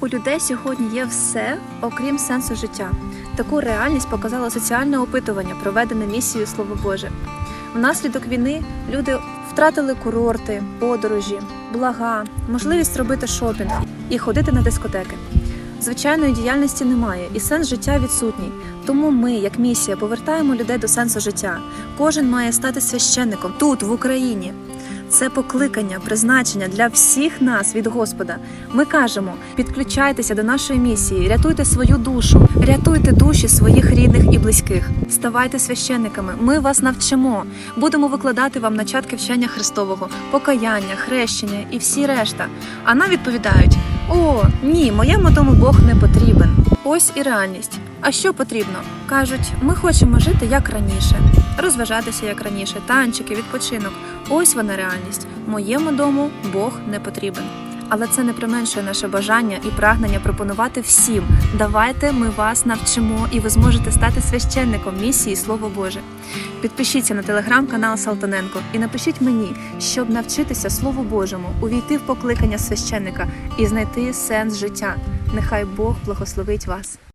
У людей сьогодні є все, окрім сенсу життя. Таку реальність показало соціальне опитування, проведене місією Слово Боже. Внаслідок війни люди втратили курорти, подорожі, блага, можливість робити шопінг і ходити на дискотеки. Звичайної діяльності немає, і сенс життя відсутній. Тому ми, як місія, повертаємо людей до сенсу життя. Кожен має стати священником тут, в Україні. Це покликання, призначення для всіх нас від Господа. Ми кажемо: підключайтеся до нашої місії, рятуйте свою душу, рятуйте душі своїх рідних і близьких. Ставайте священниками. Ми вас навчимо. Будемо викладати вам начатки вчення Христового, покаяння, хрещення і всі решта. А нам відповідають: о, ні, моєму дому Бог не потрібен. Ось і реальність. А що потрібно? Кажуть, ми хочемо жити як раніше, розважатися як раніше, танчики, відпочинок. Ось вона реальність. Моєму дому Бог не потрібен. Але це не применшує наше бажання і прагнення пропонувати всім. Давайте ми вас навчимо, і ви зможете стати священником місії Слово Боже. Підпишіться на телеграм-канал Салтаненко і напишіть мені, щоб навчитися Слову Божому, увійти в покликання священника і знайти сенс життя. Нехай Бог благословить вас.